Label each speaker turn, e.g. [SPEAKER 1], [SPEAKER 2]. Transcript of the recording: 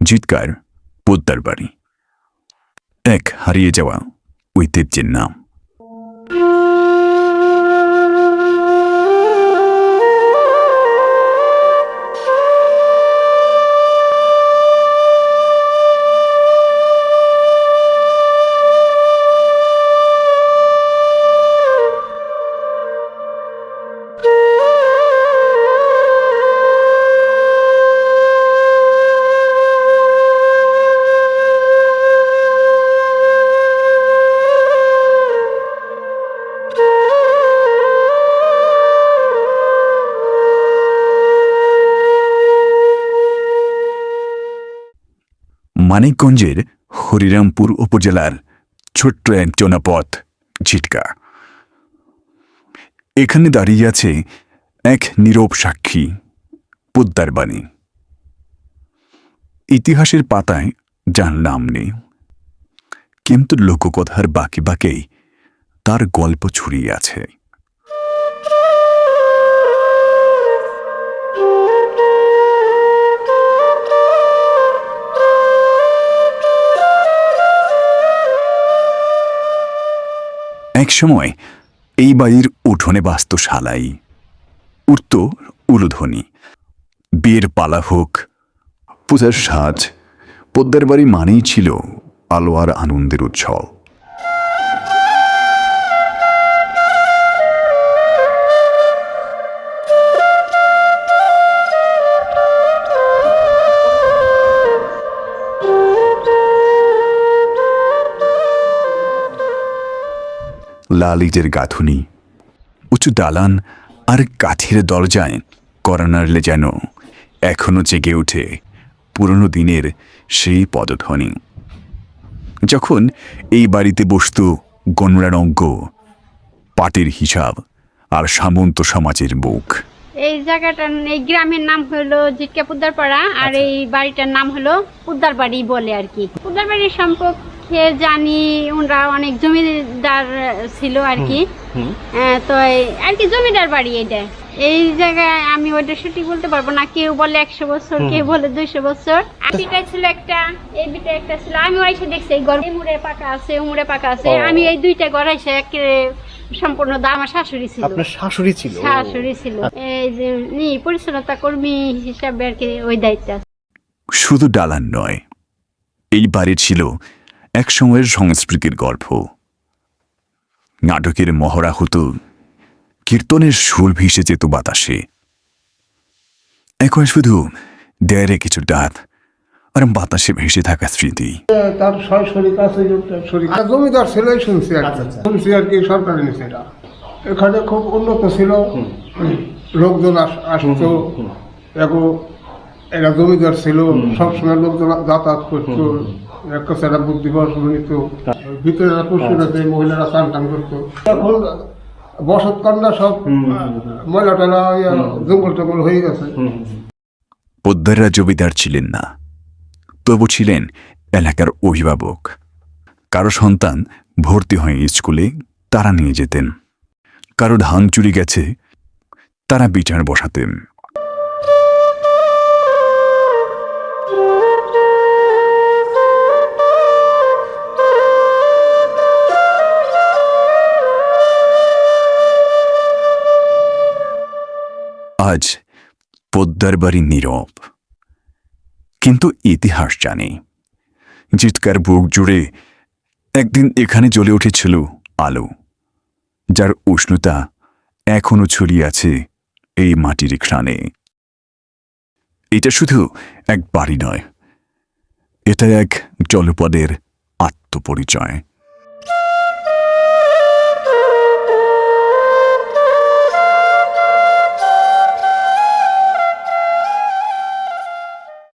[SPEAKER 1] জিতকার পোদ্দার বাড়ি এক হারিয়ে যাওয়া ঐতিহ্যের নাম। মানিকগঞ্জের হরিরামপুর উপজেলার ছোট্ট এক জনপথ ঝিটকা। এখানে দাঁড়িয়ে আছে এক নীরব সাক্ষী, পোদ্দার বাণী। ইতিহাসের পাতায় যার নাম নেই, কিন্তু লোককথার বাকি বাকেই তার গল্প ছড়িয়ে আছে। একসময় এই বাড়ির উঠোনে বাস্ত শালাই উঠত উলুধ্বনি, বিয়ের পালা হোক, পূজার সাজ পদ্মার বাড়ি মানেই ছিল আলো আর আনন্দের উৎসব। লাল ইটের গাঁথুনি। উঁচু দালান আর কাঠের দরজায় করানারলে যেন এখনও জেগে ওঠে পুরনো দিনের সেই পদধ্বনি। যখন এই বাড়িতে বসত গণরানজ্ঞ পাটের হিসাব আর সামন্ত সমাজের মুখ।
[SPEAKER 2] এই জায়গাটার এই গ্রামের নাম হলো জিটকা পুদ্দারপাড়া আর এই বাড়িটার নাম হলো পুদ্দার বাড়ি বলে আর কি। পুদ্দার বাড়ির সম্পর্কে জানি ওনারা অনেক জমিদার ছিল আর কি। আহ, তো আর কি জমিদার বাড়ি এটা এই জায়গায় আমি ওইটা সঠিক বলতে পারব না কেউ বলে একশো বছর কেউ বলে দুইশো বছর। আপিটা ছিল একটা এই বিটা একটা ছিল আমি ওইসে দেখছি এই এই মুড়ে পাকা আছে ও মুড়ে পাকা আছে। আমি এই দুইটা এসে একেবারে সম্পূর্ণ দা আমার শাশুড়ি ছিল।
[SPEAKER 3] আপনার শাশুড়ি ছিল
[SPEAKER 2] শাশুড়ি ছিল। এই যে নি পরিচ্ছন্নতা কর্মী হিসাবে আর কি ওই দায়িত্ব
[SPEAKER 1] শুধু ডালান নয় এই বাড়ি ছিল এক সময়ের সংস্কৃতির গর্ভ নাটকের মহড়া হতো কীর্তনের সুর ভেসে যেত বাতাসে। এখন শুধু দেয়ারে কিছু ডাব আর বাতাসে ভেসে থাকা স্মৃতি।
[SPEAKER 4] তার সরাসরি কাছে জমিদার শুনছি আর কি। শুনছি আর কি সরকারি নিচে। এখানে খুব উন্নত ছিল। লোকজন আস- আসতো। এবং এরা জমিদার ছিল। সবসময় লোকজন যাতায়াত করতো। একটা সেটা বুদ্ধি পড়াশোনা নিত ভিতরে পুষ্করাতে মহিলারা স্নান টান করতো। এখন বসত কন্যা সব ময়লা টলা জঙ্গল টঙ্গল হয়ে গেছে।
[SPEAKER 1] পোদ্দাররা জমিদার ছিলেন না তবু ছিলেন এলাকার অভিভাবক। কারও সন্তান ভর্তি হয় স্কুলে তারা নিয়ে যেতেন। কারও ধান চুরি গেছে তারা বিচার বসাতেন। আজ পোদ্দার বাড়ি নীরব। কিন্তু ইতিহাস জানে জিতকার বুক জুড়ে একদিন এখানে জ্বলে উঠেছিল আলো, যার উষ্ণতা এখনও ছড়িয়ে আছে এই মাটির ঘ্রাণে। এটা শুধু এক বাড়ি নয়, এটা এক জলপদের আত্মপরিচয়।